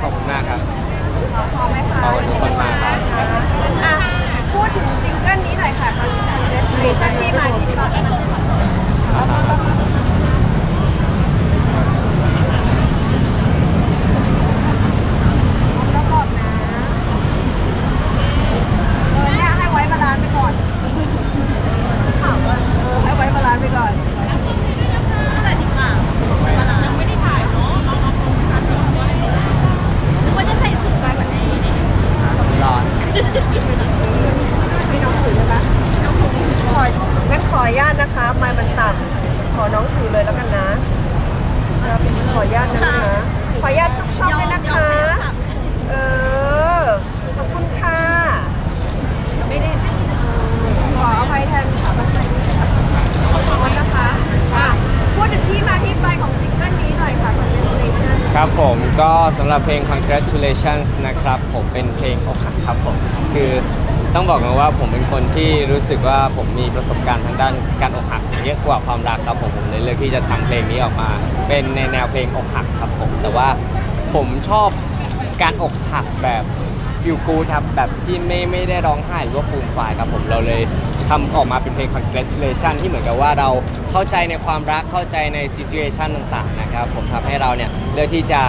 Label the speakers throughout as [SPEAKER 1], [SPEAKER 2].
[SPEAKER 1] ขอบคุณมากครับ
[SPEAKER 2] พอไหมคะ
[SPEAKER 1] ขอบคุณทุกคนมากครับ
[SPEAKER 2] อะพูดถึงซิงเกิลนี้หน่อยค่ะ Congratulations ที่มาที่ตอนนี้แล้วบอกนะ เออเนี่ยให้ไว้บาลานซ์ไปก่อนถามว่าเออให้ไว้บาลานซ์ไปก่อน
[SPEAKER 3] แต่ที่ข่าวยังไม่ได้ถ่ายเนาะเอาเอาโครงการไปไว้นึกว่าจะใส่สูทไปแบบนี้
[SPEAKER 1] ร้อน
[SPEAKER 2] พี่น้องถือใช่ไหมของั้นขออนุญาตนะคะ ไม้มันต่ำขอน้องถือเลยแล้วกันนะ ขออนุญาตนะคะ ขออนุญาตทุกช่องเลยนะคะ เออ ขอบคุณค่ะ
[SPEAKER 3] ไม่ได้
[SPEAKER 2] ขออภัยแทนค่ะบ้านไปด้วยค่ะขอบคุณนะคะอะพูดถึงที่มาที่ไปของซิงเกิลนี้หน่อยค่ะ Congratulations
[SPEAKER 1] ครับผมก็ สำหรับเพลง congratulations นะครับ ผมเป็นเพลงอกหักครับผมคือต้องบอกกันว่าผมเป็นคนที่รู้สึกว่าผมมีประสบการณ์ทางด้านการอกหักเยอะกว่าความรักครับผมผมเลยเลือกที่จะทำเพลงนี้ออกมา เป็นในแนวเพลงอกหักครับผมแต่ว่าผมชอบการอกหักแบบฟิลกูครับแบบที่ไม่ไม่ได้ร้องไห้หรือว่าฟูมฟายครับผมเราเลยทำออกมาเป็นเพลง congratulation ที่เหมือนกับว่าเราเข้าใจในความรักเข้าใจใน situation ต่างๆนะครับผมทำให้เราเนี่ยเลือกที่จะ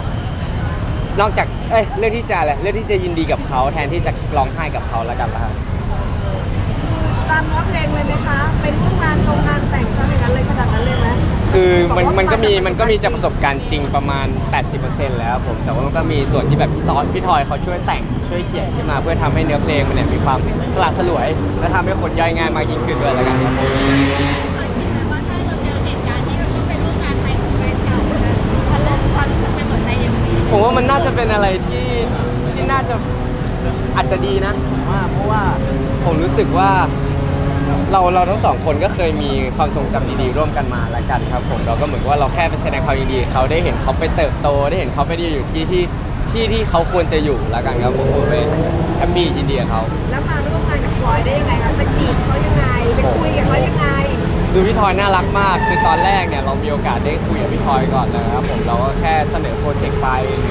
[SPEAKER 1] นอกจากเอ้ยเลือกที่จะอะไรเลือกที่จะยินดีกับเขาแทนที่จะร้องไห้กับเขาแล้วกันละครับ
[SPEAKER 2] คือตามเนื้อเพลงเลยไหมคะ เป็นร่วมงานตรงงานแต่งทำอย่างนั้นเลยขนาดนั้นเลยไหม
[SPEAKER 1] คือมัน
[SPEAKER 2] บอกว่า
[SPEAKER 1] มันก็มี
[SPEAKER 2] มาจาก
[SPEAKER 1] มันก็มีจาก
[SPEAKER 2] ป
[SPEAKER 1] ประระ
[SPEAKER 2] ส
[SPEAKER 1] ส
[SPEAKER 2] บบการ
[SPEAKER 1] การ
[SPEAKER 2] ณ์
[SPEAKER 1] ณ์
[SPEAKER 2] จ
[SPEAKER 1] จ
[SPEAKER 2] ริ
[SPEAKER 1] ริ
[SPEAKER 2] ง
[SPEAKER 1] งประมาณ 80%แล้วผมแต่ว่ามันก็มีส่วนที่แบบพี่ทอยพี่ทอยเขาช่วยแต่งช่วยเขียนขึ้นมาเพื่อทำให้เนื้อเพลงมันเนี่ยมีความสละสลวย และทำให้คนย่อยง่ายมากยิ่งขึ้นด้วยแล้วกันครับ
[SPEAKER 3] มันน่าจะเป็นอะ
[SPEAKER 1] ไรที่ที่น่าจะอาจจะดีนะผมว่าเพราะว่าผมรู้สึกว่าเราเราทั้งสองคนก็เคยมีความทรงจำดีๆร่วมกันมาแล้วกันครับผมเราก็เหมือนว่าเราแค่ไปแสดงความยินดีเขาได้เห็นเขาไปเติบโต ได้เห็นเขาไปอยู่ที่ที่ที่ที่เขาควรจะอยู่แล้วกันครับผมผมเลยแฮปปี้ยินดีกับเขา
[SPEAKER 2] แล้วมาร่วม คื
[SPEAKER 1] อพี่ทอยน่ารักมาก คือตอนแรกเนี่ยเรามีโอกาสได้คุยกับพี่ทอยก่อนนะครับผมเราก็แค่เสนอโปรเจกต์ไป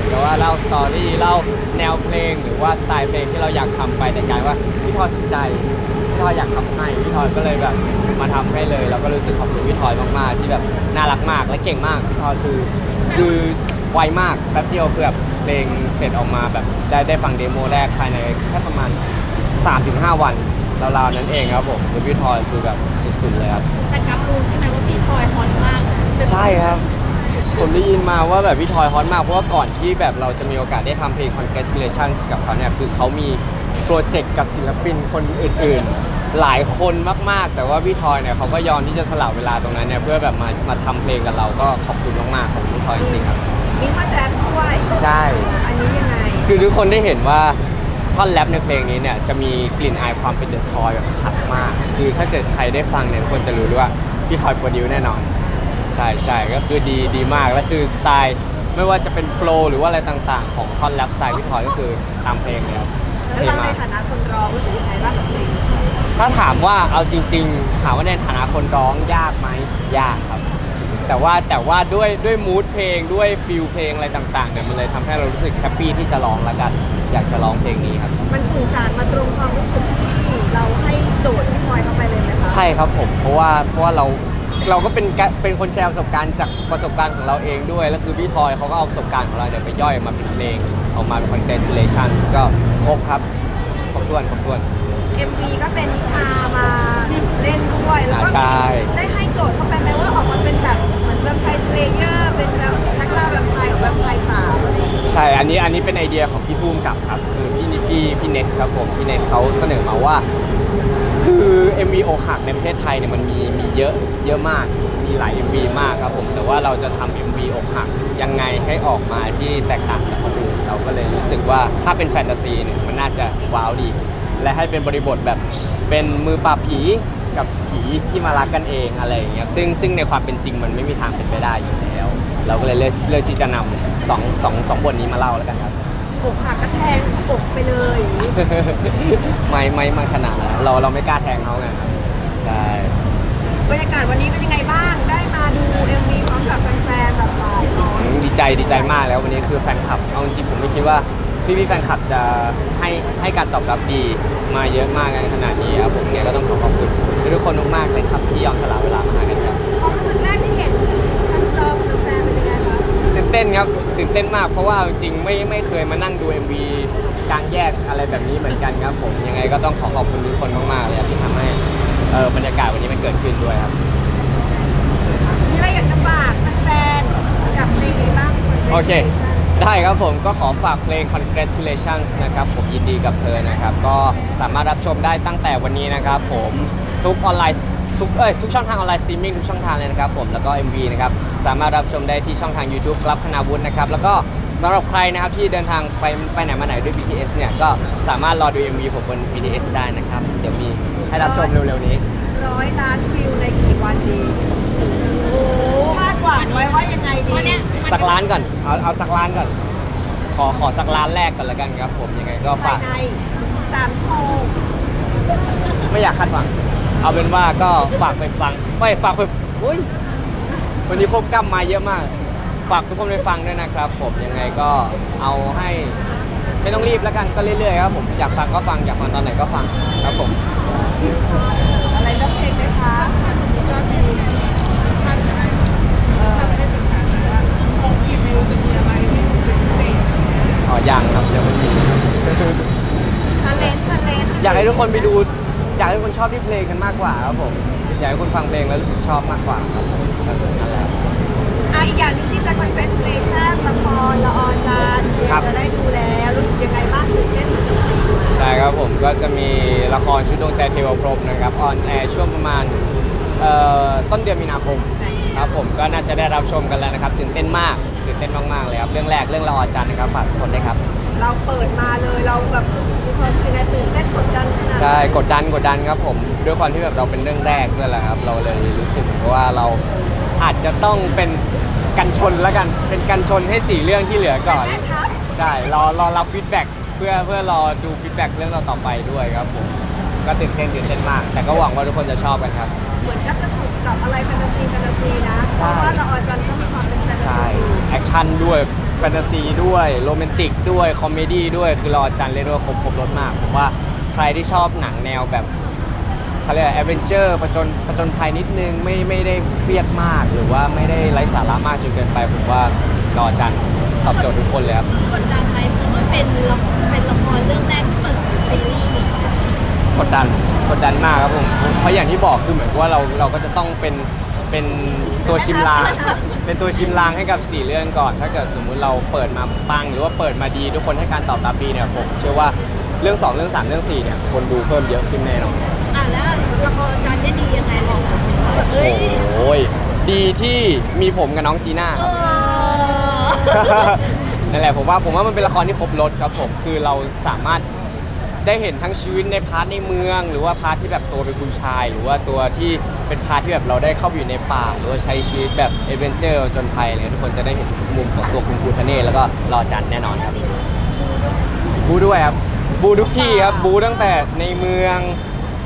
[SPEAKER 1] หมือว่าเล่าสตอรี่เล่าแนวเพลง หรือว่าสไตล์เพลงที่เราอยากทำไปแต่กลายว่าพี่ทอยสนใจพี่ทอยอยากทำให้พี่ทอยก็เลยแบบมาทำให้เลย เราก็รู้สึกขอบคุณพี่ทอยมากๆที่แบบน่ารักมากและเก่งมากพี่ทอยคือคือไวมากแป๊บเดียวคือแบบเพลงเสร็จออกมาแบบได้ได้ฟังเดโมแรกภายในแค่ประมาณ3-5 วัน ราวๆนั้นเองครับผมคือพี่ทอยคือแบบสุดๆเลยครับ
[SPEAKER 3] แต่กับรู้ใช่ไหมว่าพี่ทอยฮอตมาก
[SPEAKER 1] ใช่ครับ ผมได้ยินมาว่าแบบพี่ทอยฮอตมากเพราะว่าก่อนที่แบบเราจะมีโอกาสได้ทำเพลง congratulations กับเขาเนี่ยคือเขามีโปรเจกต์กับศิลปินคนอื่นๆ หลายคนมากๆ แต่ว่าพี่ทอยเนี่ยเขาก็ยอมที่จะสละเวลาตรงนั้นเนี่ยเพื่อแบบมามาทำเพลงกับเราก็ขอบคุณมากๆขอบคุณพี่ทอยจริงๆครับ
[SPEAKER 2] มีท่อนแรปด้วย
[SPEAKER 1] ใช่
[SPEAKER 2] อันนี้ยังไง
[SPEAKER 1] คือทุกคนได้เห็นว่า ท่อนแรปในเพลงนี้เนี่ยจะมีกลิ่นอายความเป็นเดอะทอยแบบชัดมาก คือถ้าเกิดใครได้ฟังเนี่ยทุกคนจะรู้เลยว่าพี่ทอยโปรดิวแน่นอน ใช่ใช่ก็คือดีดีมากแล้วคือสไตล์ไม่ว่าจะเป็นโฟล์หรือว่าอะไรต่างๆ ของท่อนแรปสไตล์พี่ทอยก็คือตามเพลงเลยครับ
[SPEAKER 2] แล้ว
[SPEAKER 1] ดี
[SPEAKER 2] เราใน
[SPEAKER 1] มาก
[SPEAKER 2] ฐานะคนร้องรู้สึกยังไงบ้างกับเพลง
[SPEAKER 1] ถ้าถามว่าเอาจริง ๆ ถามว่าในฐานะคนร้องยากไหมยากครับ แต่ว่าแต่ว่าด้วยด้วยมูดเพลงด้วยฟิลเพลงอะไรต่างๆเนี่ยมันเลยทำให้เรารู้สึกแฮปปี้ที่จะร้องละกัน อยากจะร้องเพลงนี้ครับ
[SPEAKER 2] มันสื่อสารมาตรงความรู้สึกที่เราให้โจทย์พี่พลอยเข้าไปเลยไหมคะ
[SPEAKER 1] ใช่ครับผม เพราะว่าเพราะว่าเราเราก็เป็นกะเป็นคนแชร์ประสบการณ์จากประสบการณ์ของเราเองด้วย แล้วคือพี่ทอยเขาก็เอาประสบการณ์ของเราเนี่ยไปย่อยมาเป็นเพลงออกมาเป็น congratulations ก็ครบครับครบถ้วนครบถ้วน
[SPEAKER 2] เอ็มวีก็เป็นนิชามาเล่นด้วยแล้วก็
[SPEAKER 1] อ่าใช่
[SPEAKER 2] ได้ให้โจทย์เข้าไปไหมว่าออกมาเป็นแบบเหมือน แวมไพร์สเลเยอร์เป็นแบบนักล่าแวมไพร์กับแวมไพร์สาวอะไรอย่างเงี้ย
[SPEAKER 1] ใช่ อันนี้อันนี้เป็นไอเดียของพี่ภูมิกับครับคือพี่นิพี่พี่เน็ตครับผมพี่เน็ตเขาเสนอมาว่า คือ MV โอหักในประเทศไทยเนี่ยมันมีมีเยอะเยอะมาก มีหลาย MV มากครับผม แต่ว่าเราจะทำ MV อกหักยังไงให้ออกมาที่แตกต่างจากคนอื่นเราก็เลยรู้สึกว่าถ้าเป็นแฟนตาซีเนี่ยมันน่าจะว้าวดี และให้เป็นบริบทแบบเป็นมือปราบผี กับผีที่มารักกันเองอะไรอย่างเงี้ยซึ่งซึ่งในความเป็นจริงมันไม่มีทางเป็นไปได้อยู่แล้ว เราก็เลยเลือกเลือกที่จะนำสองสองสองบทนี้มาเล่าแล้วกันครับ
[SPEAKER 2] อกหักก็แทงอกไปเลยอย่างงี้
[SPEAKER 1] ไม่ไม่ไม่ขนาดนั้นเราเราไม่กล้าแทงเขาไงครับใช่
[SPEAKER 2] บรรยากาศวันนี้เป็นยังไงบ้าง ได้มาดู MV พร้อมกับกับแฟนๆแบบหลายร้อย
[SPEAKER 1] อืมดีใจดีใจมากแล้ววันนี้คือแฟนคลับเอาจริงๆผมไม่คิดว่าพี่พี่ๆแฟนคลับจะให้ให้การตอบรับดีมาเยอะมากกันขนาดนี้ครับผมเนี่ยก็ต้องขอขอบคุณ ทุกคนมากๆเลยครับที่ยอมสละเวลามาหากันครับ
[SPEAKER 2] ความรู้สึกแรกที่เห็นทางจอกับแฟนเป็นยังไงคะ
[SPEAKER 1] ตื่นเต้นครับตื่นเต้นมากเพราะว่าจริงๆไม่ไม่เคยมานั่งดู MV กลางแยกอะไรแบบนี้เหมือนกันครับ ผมยังไงก็ต้องขอขอบคุณทุกคนมากๆเลยครับที่ทำให้เออบรรยากาศวันนี้มันเกิดขึ้นด้วยครับ
[SPEAKER 2] มีอะไรอยากจะฝากแฟนๆกับเพลงนี้บ้าง
[SPEAKER 1] โอเค ได้ครับผมก็ขอฝากเพลง congratulations นะครับ ผมยินดีกับเธอนะครับ ก็สามารถรับชมได้ตั้งแต่วันนี้นะครับผม ทุกออนไลน์ทุกเอ้ยทุกช่องทางออนไลน์สตรีมมิ่งทุกช่องทางเลยนะครับผมแล้วก็ MV นะครับสามารถรับชมได้ที่ช่องทาง YouTube ครับคณาวุฒินะครับแล้วก็สำหรับใครนะครับที่เดินทางไปไปไหนมาไหนด้วย BTS เนี่ยก็สามารถรอดู MV ผมบน BTS ได้นะครับ เดี๋ยวมีให้รับชมเร็วๆนี้
[SPEAKER 2] ร้อยล้านวิวในกี่วันดีโอ้คาดหวังไว้ว่ายังไงดี
[SPEAKER 3] ตอนเนี้ย
[SPEAKER 1] สักล้านก่อนเอาเอาสักล้านก่อน ขอขอสักล้านแรกก่อนละกันครับผมยังไงก็
[SPEAKER 2] ภา
[SPEAKER 1] ฝายก
[SPEAKER 2] ในสามชั่วโมง
[SPEAKER 1] ไม่อยากคาดหวัง เอาเป็นว่าก็ฝากไปฟังไม่ฝากไปอุ้ยวันนี้พบกัมมาเยอะมาก ฝากทุกคนไปฟังด้วยนะครับ ผมยังไงก็เอาให้ไม่ต้องรีบแล้วกันก็เรื่อยๆครับผมอยากฟังก็ฟังอยากฟังตอนไหนก็ฟังครับผม
[SPEAKER 2] อะไรเลือกเพลงไหมคะเออ
[SPEAKER 1] อ๋อยังครับยังไม่มีครับ
[SPEAKER 2] ชาเลนจ์ชาเลนจ์
[SPEAKER 1] อยากให้ทุกคนไปดู อยากให้ทุกคนชอบที่เพลงกันมากกว่าครับผมอยากให้คนฟังเพลงแล้วรู้สึกชอบมากกว่าครับผมนั่นแหละ
[SPEAKER 2] อะอีกอย่างหนึงที่จะ congratulation ละครละออจานเดี๋ยวจะได้ดูแล้วรู้สึกยังไงบ้างตื่นเต้นตื่นเต้น
[SPEAKER 1] ใช่ครับผมก็จะมีละครชุดดวงใจเทวพรหมนะครับออนแอร์ช่วงประมาณเอ่อต้นเดือนมีนาคมครับผมก็น่าจะได้รับชมกันแล้วนะครับตื่นเต้นมากตื่นเต้นมากๆเลยครับเรื่องแรกเรื่องละออจันทร์นะครับฝากทุกคนด้วยครับ
[SPEAKER 2] เราเปิดมาเลยเราแบบมี ความรู้สึกยังไงตื่นเต้นกดดันขนาดไหน
[SPEAKER 1] ใช่กดดันกดดันครับผมด้วยความที่แบบเราเป็นเรื่องแรกด้วยแหละครับเราเลยรู้สึกเหมือนกับว่าเราอาจจะต้องเป็นกันชนแล้วกันเป็นกันชนให้สี่เรื่องที่เหลือก่อน
[SPEAKER 2] แม่ทัพ
[SPEAKER 1] ใช่รอรอรับฟีดแบ็กเพื่อเพื่อรอดูฟีดแบ็กเรื่องเราต่อไปด้วยครับผมก็ตื่นเต้นตื่นเต้นมาก แต่ก็หวังว่าทุกคนจะชอบกันครับ
[SPEAKER 2] เหมือนก็จะถูกกับอะไรแฟนตาซีแฟนตาซีนะ เพ
[SPEAKER 1] ใช่
[SPEAKER 2] ราะว่าละออจันก็มีความเป็นแฟนตา
[SPEAKER 1] ใช่
[SPEAKER 2] ซี
[SPEAKER 1] แอคชั่นด้วยแฟนตาซีด้วยโรแมนติกด้วยคอมเมดี้ด้วยคือรอจันเรียกได้ว่าครบครบรถมาก ผมว่าใครที่ชอบหนังแนวแบบเขาเรียกแอดเวนเจอร์ผจญผจญภัยนิดนึงไม่ไม่ได้เครียดมาก หรือว่าไม่ได้ไร้สาระมากจนเกินไป ผมว่ารอจันตอบโจทย์ทุกคนเลยครับ
[SPEAKER 3] กดดันไหมเพราะมันเป็นละเป็นละครเรื่องแรกที่เปิดซีรีส์
[SPEAKER 1] กดดัน กดดันมากครับผมเพราะอย่างที่บอกคือเหมือนกับว่าเราเราก็จะต้องเป็นเป็นตัวชิมลาง เป็นตัวชิมลางให้กับสี่เรื่องก่อน ถ้าเกิดสมมุติเราเปิดมาปังหรือว่าเปิดมาดีทุกคนให้การตอบรับดีเนี่ยผมเชื่อว่าเรื่อง 2 เรื่อง 3 เรื่อง 4 เนี่ย คนดูเพิ่มเยอะขึ้นแน่นอน
[SPEAKER 3] อะแล้วละครจันได้ดียังไงบอกมา
[SPEAKER 1] โอ้
[SPEAKER 3] เฮ้ย
[SPEAKER 1] โหดีที่มีผมกับน้องจีน่า
[SPEAKER 3] เอ
[SPEAKER 1] ครับ
[SPEAKER 3] อ
[SPEAKER 1] นั่นแหละผมว่าผมว่ามันเป็นละครที่ครบรถครับผม คือเราสามารถ ได้เห็นทั้งชีวิตในพาร์ทในเมือง หรือว่าพาร์ทที่แบบตัวเป็นคุณชาย หรือว่าตัวที่เป็นพาร์ทที่แบบเราได้เข้าไปอยู่ในป่าหรือว่าใช้ชีวิตแบบเอเวนเจอร์จนภัยอะไรเงี้ยทุกคนจะได้เห็นทุกมุมของตัวคุณภูทะเนศแล้วก็รอจันแน่นอนครับบูด้วยครับบูทุกที่ครับบูตั้งแต่ในเมือง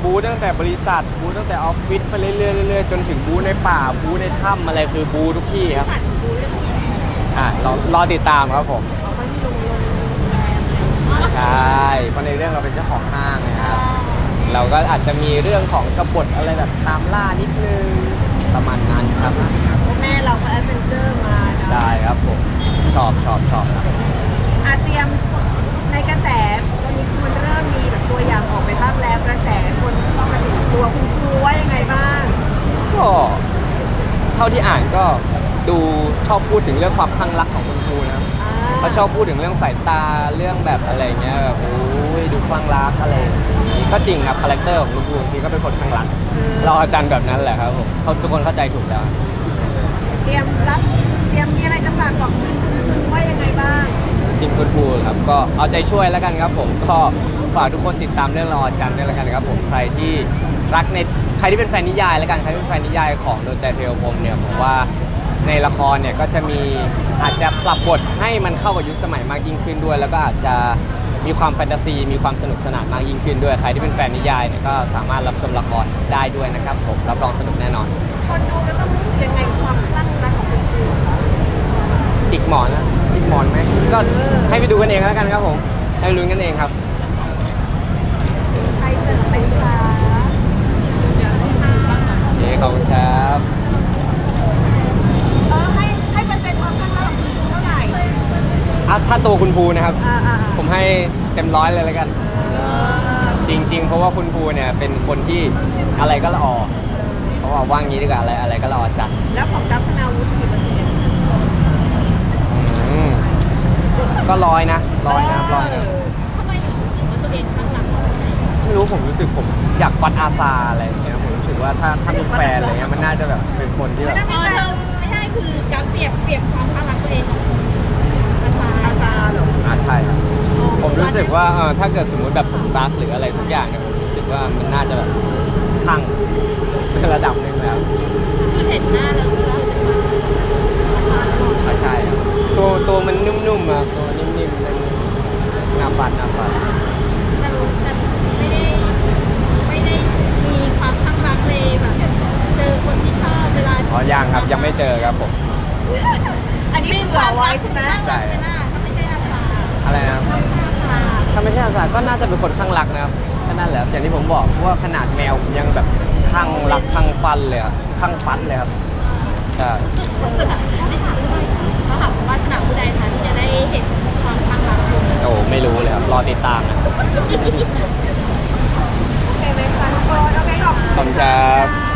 [SPEAKER 1] บูตั้งแต่บริษัทบูตั้งแต่ออฟฟิศไปเรื่อยๆเรื่อยๆจนถึงบูในป่าบูในถ้ำอะไรคือบูทุกที่ครับอะรอรอติดตามครับผม ใช่เพราะในเรื่องเราเป็นเจ้าของห้างนะครับ เราก็อาจจะมีเรื่องของกบฏอะไรแบบตามล่านิดนึงประมาณนั้นครับ
[SPEAKER 2] เพราะแม่เราก็แอดเวนเจอร์มานะ
[SPEAKER 1] ใช่ครับผมชอบชอบชอบครับ
[SPEAKER 2] อาเตรียมในกระแสตอนนี้คือมันเริ่มมีแบบตัวอย่างออกไปบ้างแล้วกระแสคนเข้ามาถึงตัวคุณครูว่ายังไงบ้าง
[SPEAKER 1] ก็เท่าที่อ่านก็ดูชอบพูดถึงเรื่องความคลั่งรักของคุณครูนะครับ
[SPEAKER 2] อ่า
[SPEAKER 1] เขาชอบพูดถึงเรื่องสายตาเรื่องแบบอะไรเงี้ยแบบโอ้ยดูคลั่งรักอะไรอย่างงี้ก็จริงครับคาแรคเตอร์ของคุณครูจริงๆก็เป็นคนคลั่งรักเราอาจารย์แบบนั้นแหละครับผมเขาทุกคนเข้าใจถูกแล้ว
[SPEAKER 2] เตรียมรับเตรียมมีอะไรจะฝากบอกทีมคุณครูว่ายังไงบ้าง
[SPEAKER 1] ทีมคุณครูครับก็เอาใจช่วยแล้วกันครับผมก็ฝากทุกคนติดตามเรื่องรอจันทร์ด้วยแล้วกันครับผมใครที่รักในใครที่เป็นแฟนนิยายแล้วกันใครที่เป็นแฟนนิยายของดวงใจเทวพรหมเนี่ยผมว่า ในละครเนี่ยก็จะมีอาจจะปรับบทให้มันเข้ากับยุคสมัยมากยิ่งขึ้นด้วย แล้วก็อาจจะมีความแฟนตาซี มีความสนุกสนานมากยิ่งขึ้นด้วยใครที่เป็นแฟนนิยายเนี่ยก็สามารถรับชมละครได้ด้วยนะครับผมรับรองสนุกแน่นอน
[SPEAKER 2] คนดูจะต้องรู้สึกยังไงกับความคลั่งรักของคุณค
[SPEAKER 1] จิกหมอนนะจิกหมอนไหมก็ให้ไปดูกันเองแล้วกันครับผมให้ลุ้นกันเองครับ
[SPEAKER 2] ใครเสิร์ฟไหมคะ
[SPEAKER 1] โอเคขอบคุณครับ
[SPEAKER 2] เออให้ให้เปอร์เซ็นต์ความข้างรักของคุณเท่าไหร่
[SPEAKER 1] อะถ้าตัวคุณภูนะครับ
[SPEAKER 2] อ่าอ่า
[SPEAKER 1] ผมให้เต็มร้อยเลยแล้วกัน
[SPEAKER 2] เออ
[SPEAKER 1] จริง ๆ เพราะว่าคุณภูเนี่ยเป็นคนที่อะไรก็ละออเพราะว่าว่างงี้ดีกว่าอะไรอะไรก็ละออจัด
[SPEAKER 2] แล้วของกัปพนาวุฒิกี่เปอร์เซ็นต์
[SPEAKER 1] อืมก็ร้อยนะร้อยนะร้อยนะ
[SPEAKER 3] ทำไมถึงรู้สึกว่าตัวเองข้างหลัง
[SPEAKER 1] ไม่รู้ผมรู้สึกผมอยากฟัดอาซาอะไรอย่างเงี้ยผมรู้สึกว่าถ้าถ้าเป็นแฟนอะไรเงี้ยมันน่าจะแบบเป็นคนที่แบบ
[SPEAKER 3] เออเธอไม่ใช่คือการเปรียบเปรียบความข้างหลังตัวเองกับอาซา
[SPEAKER 2] อาซาเหร อ
[SPEAKER 1] อ่าใช่ครับผมรู้สึกว่าเออถ้าเกิดสมมุติแบบผมรักหรืออะไรสักอย่างเนี่ยผมรู้สึกว่ามันน่าจะแบบคลั่งในระดับหนึ่งแล้ว
[SPEAKER 3] คือเห็นหน้าแล้วคือเราจะ
[SPEAKER 1] อ่าใช่ครับตัวตัวมันนุ่มๆอะตัวนิ่มๆมันน่าฟันน่าฟัน
[SPEAKER 3] แต่รู้แต่ไม่ได้ไม่ได้มีความข้างรักเลยแบบเจอคนที่ชอบเวลา
[SPEAKER 1] อ๋อยังครับยังไม่เจอครับผม
[SPEAKER 2] อันนี้เผื่อไว้ใช่ไหม
[SPEAKER 1] ใช่
[SPEAKER 3] อะ
[SPEAKER 1] ไรนะครับ
[SPEAKER 3] อาซา
[SPEAKER 1] ถ้าไม่ใช่อาสาก็น่าจะเป็นคนข้างรักนะครับก็นั่นแหละครับอย่างที่ผมบอกว่าขนาดแมวผมยังแบบข้างรักข้างฟันเลยอะข้างฟัดเลยครับใช่
[SPEAKER 3] สนามได้ถามด้วยเขาถามว่าสนามผู้ใดคะที่จะได้เห็นความข้างรักคุณ
[SPEAKER 1] โอ้ไม่รู้เลยครับรอติดตามนะ
[SPEAKER 2] โอเคไหมคะทุกคนโอเคขอบคุณ
[SPEAKER 1] ขอบคุณครับ